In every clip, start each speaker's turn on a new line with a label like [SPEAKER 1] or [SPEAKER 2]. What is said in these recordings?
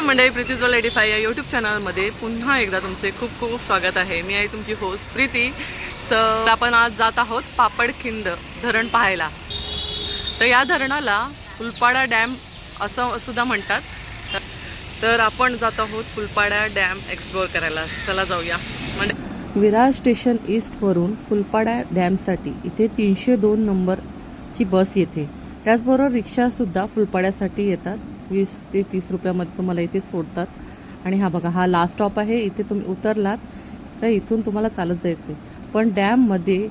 [SPEAKER 1] मंडळी प्रीतीजवळ eighty five या यूट्यूब चॅनलमध्ये पुन्हा एकदा तुमचे खूप खूप स्वागत आहे. मी आहे तुमची होस्ट प्रीती. सर आपण आज जात आहोत पापडखिंड धरण पाहायला. तर या धरणाला फुलपाडा डॅम असं सुद्धा म्हणतात. तर- तर आपण जात आहोत फुलपाडा डॅम एक्सप्लोअर करायला. चला जाऊया. म्हणजे विरार स्टेशन ईस्टवरून फुलपाडा डॅमसाठी इथे तीनशे दोन नंबरची बस येते. त्याचबरोबर रिक्षासुद्धा फुलपाड्यासाठी येतात. वीस ते तीस रुपयामध्ये तुम्हाला इथे सोडतात. आणि हा बघा हा लास्ट स्टॉप आहे. इथे तुम्ही उतरलात तर इथून तुम्हाला चालत जायचं आहे पण डॅममध्ये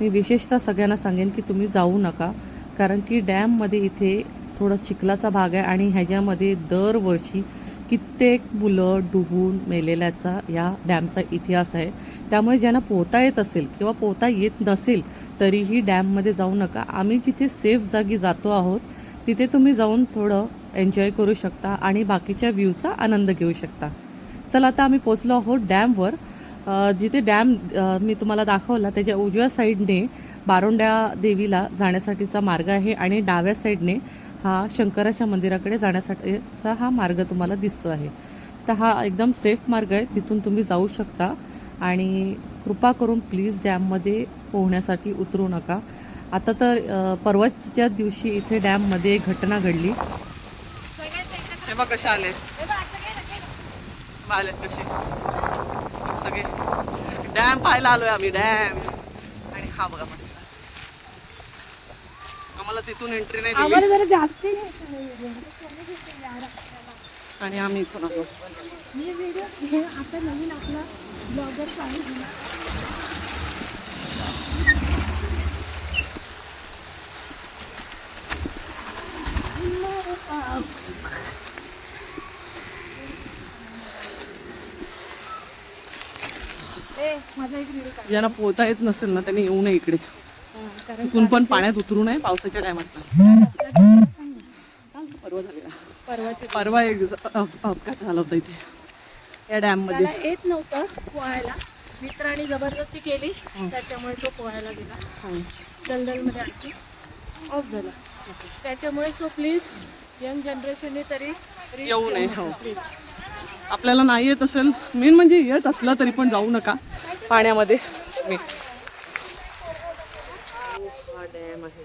[SPEAKER 1] मी विशेषतः सगळ्यांना सांगेन की तुम्ही जाऊ नका. कारण की डॅममध्ये इथे थोडा चिखलाचा भाग आहे आणि ह्याच्यामध्ये दरवर्षी कित्येक मुलं डुबून मेलेल्याचा या डॅमचा इतिहास आहे. त्यामुळे ज्यांना पोहता येत असेल किंवा पोहता येत नसेल तरीही डॅममध्ये जाऊ नका. आम्ही जिथे सेफ जागी जातो आहोत तिथे तुम्ही जाऊन थोडं एन्जॉय करू शकता आणि बाकीच्या व्ह्यूचा आनंद घेऊ शकता. चला आता आम्ही पोचलो आहोत डॅमवर. जिथे डॅम मी तुम्हाला दाखवला त्याच्या उजव्या साईडने बारोंड्या देवीला जाण्यासाठीचा मार्ग आहे आणि डाव्या साईडने हा शंकराच्या मंदिराकडे जाण्यासाठीचा हा मार्ग तुम्हाला दिसतो आहे. तर हा एकदम सेफ मार्ग आहे तिथून तुम्ही जाऊ शकता. आणि कृपा करून प्लीज डॅममध्ये पोहण्यासाठी उतरू नका. आता तर परवाच्या दिवशी इथे डॅममध्ये एक घटना घडली. हे बघ कशा आले आले कसे. सगळे डॅम पाहायला आलोय आम्ही डॅम. आणि हा बघा परिसर आम्हाला तिथून एंट्री नाही
[SPEAKER 2] जास्त
[SPEAKER 1] आणि आम्ही इथून आलो
[SPEAKER 2] हे व्हिडिओ हे आता नवीन आपला ब्लॉगर चालू ए माझा एक व्हिडिओ काढ
[SPEAKER 1] ज्यांना पोहता येत नसेल ना त्यांनी येऊ नये इकडे. तिथून पण पाण्यात उतरू नये पावसाच्या टायमात परवा झालेला.
[SPEAKER 2] परवाचे
[SPEAKER 1] परवा एक अपघात झाला होता इथे या
[SPEAKER 2] डॅममध्ये येत नव्हतं पोहायला. मित्राने जबरदस्ती केली त्याच्यामुळे तो पोहायला गेला. दलदलमध्ये आणखी ऑफ झाला. त्याच्यामुळे सो प्लीज यंग जनरेशनने तरी
[SPEAKER 1] येऊ नये, आपल्याला नाही येत असेल. मेन म्हणजे येत असला तरी पण जाऊ नका पाण्यामध्ये. मी. डॅम आहे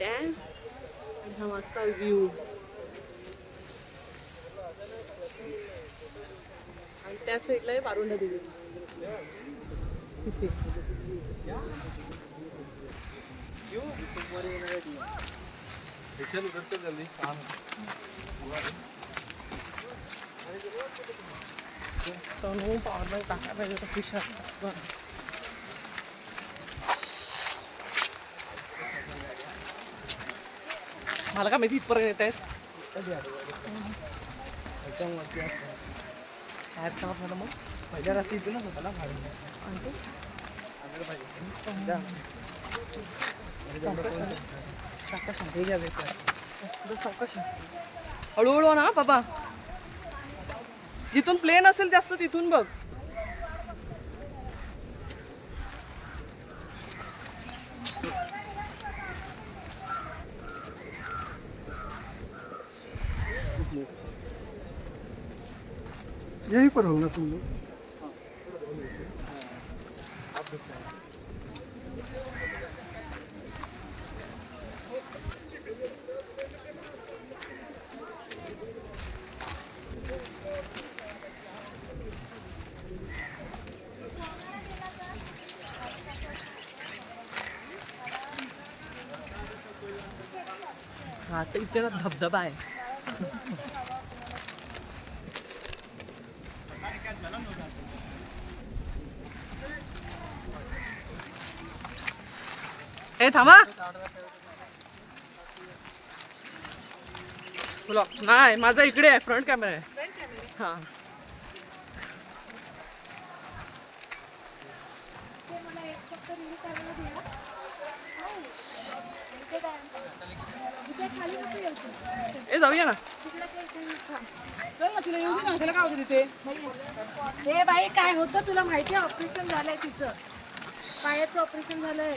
[SPEAKER 1] डॅम हा मागचा व्ह्यू आणि त्या साईडला आहे देवी. टाकायला पाहिजे होता खिशात. मला का माहिती इथपर्यंत येत आहेत मग पहिल्या रात्री इथूनच होता ना सावकाश हळूहळू ना बाबा. जिथून प्लेन असेल जास्त तिथून बघ.
[SPEAKER 3] यहीं पर होगा तुम लोग।
[SPEAKER 1] हा तर इथे ना धबधबा आहे. ए थांबा. बोला नाही माझा इकडे आहे फ्रंट कॅमेरा आहे. हा. ए जाऊया ना.
[SPEAKER 2] चल ना तुला येऊ दे ना त्याला काय होतं तिथे? हे बाई काय होतं तुला माहिती आहे? ऑपरेशन झालंय तिचं. पायाचं ऑपरेशन झालंय.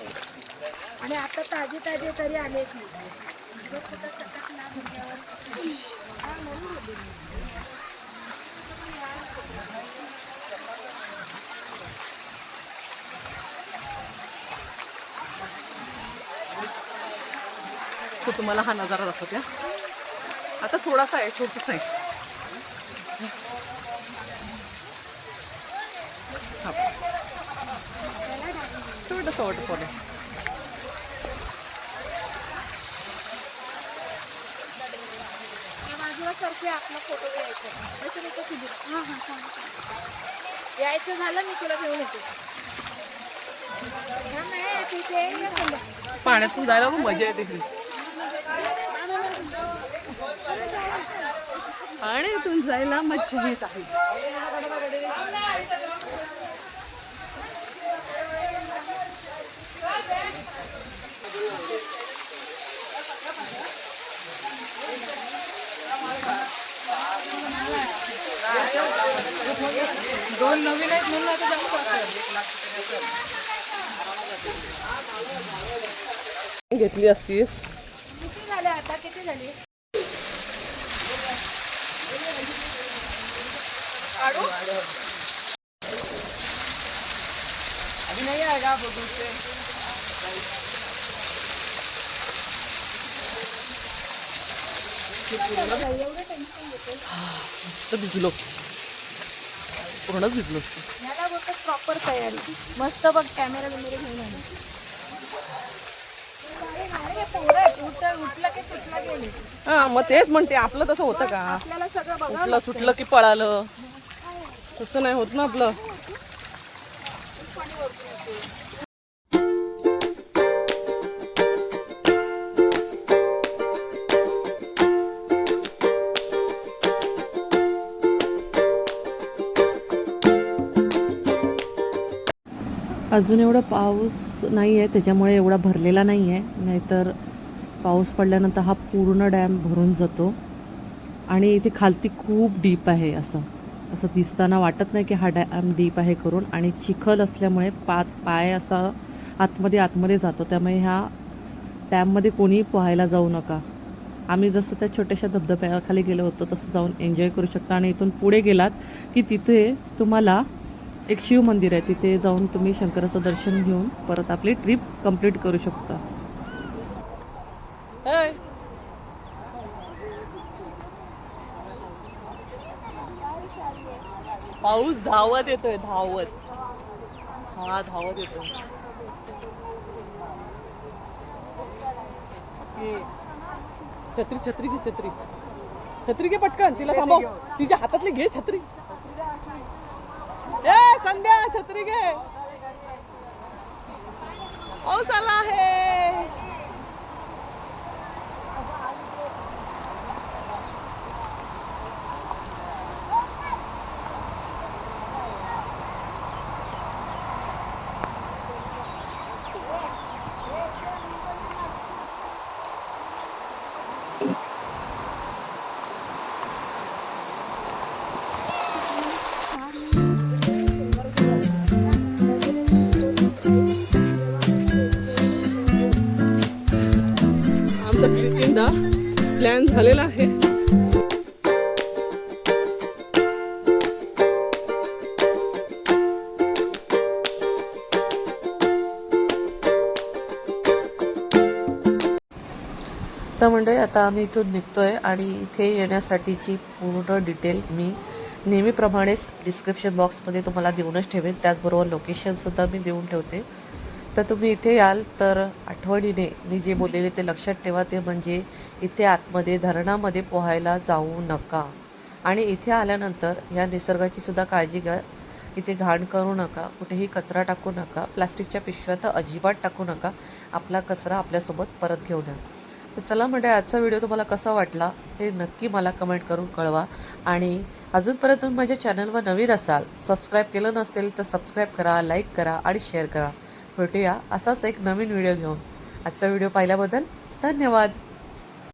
[SPEAKER 2] आणि आता ताजे ताजे तरी आले की उगाच कुठं सतत ना म्हटल्यावर. हा, म्हणून बोलले मी.
[SPEAKER 1] सो तुम्हाला हा नजारा दाखवते. आता थोडासा आहे छोटासा आहे. छोटंसं वॉटरफॉल आहे
[SPEAKER 2] सरके आपला फोटो घ्यायचा हां हां. यायचं झालं मी तुला घेऊन येते.
[SPEAKER 1] पाण्यातून जायला मजा येते ही. पाण्यातून जायला मजा येत आहे. दोन नवीन आहेत म्हणून आता जास्त घेतली असतीस.
[SPEAKER 2] किती झाले आता? किती झाले?
[SPEAKER 1] अभी नहीं आएगा बबू से। मस्त भिजलो. पूर्णच भिजलो.
[SPEAKER 2] याला बघ प्रॉपर तयारी. मस्त बघ कॅमेरा बिमेरा घेऊन आले.
[SPEAKER 1] हा मग तेच म्हणते आपलं तसं होतं का?
[SPEAKER 2] आपल्याला सगळं
[SPEAKER 1] उठलं सुटलं की पळालं? तसं नाही होत ना आपलं. अजून एवढा पाऊस नाही आहे त्याच्यामुळे एवढा भरलेला नाही आहे नाहीतर पाऊस पडल्यानंतर हा पूर्ण डॅम भरून जातो. आणि इथे खालती खूप डीप आहे असं. असं दिसताना वाटत नाही की हा डॅम डीप आहे करून आणि चिखल असल्यामुळे पात पाय असा आतमध्ये आतमध्ये जातो. त्यामुळे ह्या डॅममध्ये कोणीही पोहायला जाऊ नका. आम्ही जसं त्या छोट्याशा धबधब्याखाली गेलो होतो तसं जाऊन एन्जॉय करू शकता. आणि इथून पुढे गेलात की तिथे तुम्हाला एक शिव मंदिर आहे. तिथे जाऊन तुम्ही शंकराचं दर्शन घेऊन परत आपली ट्रिप कंप्लीट करू शकता. पाऊस धावत येतोय धावत. हा धावत येतोय. छत्री छत्री घे छत्री. छत्री घे पटकन तिला थांबव. तिच्या हातातली घे छत्री. ए संध्या छत्री घे. पाऊस आला आहे. झालेला आहे. तर मंडळी आता आम्ही इथून निघतोय आणि इथे येण्यासाठीची पूर्ण डिटेल मी नेहमीप्रमाणेच डिस्क्रिप्शन बॉक्समध्ये तुम्हाला देऊनच ठेवेन. त्याचबरोबर लोकेशनसुद्धा मी देऊन ठेवते. तर तुम्ही इथे याल तर आठवणीने मी जे बोललेले ते लक्षात ठेवा ते म्हणजे इथे आतमध्ये धरणामध्ये पोहायला जाऊ नका. आणि इथे आल्यानंतर या निसर्गाची सुद्धा काळजी घ्या. इथे घाण करू नका कुठेही कचरा टाकू नका प्लास्टिकच्या पिशव्या तर अजिबात टाकू नका. आपला कचरा आपल्यासोबत परत घेऊन या. तर चला म्हणजे आजचा व्हिडिओ तुम्हाला कसा वाटला हे नक्की मला कमेंट करून कळवा. आणि अजूनपर्यंत तुम्ही माझ्या चॅनलवर नवीन असाल सबस्क्राईब केलं नसेल तर सबस्क्राईब करा लाईक करा आणि शेअर करा. भेटूया असाच एक नवीन व्हिडिओ घेऊन. आजचा व्हिडिओ पाहिल्याबद्दल धन्यवाद.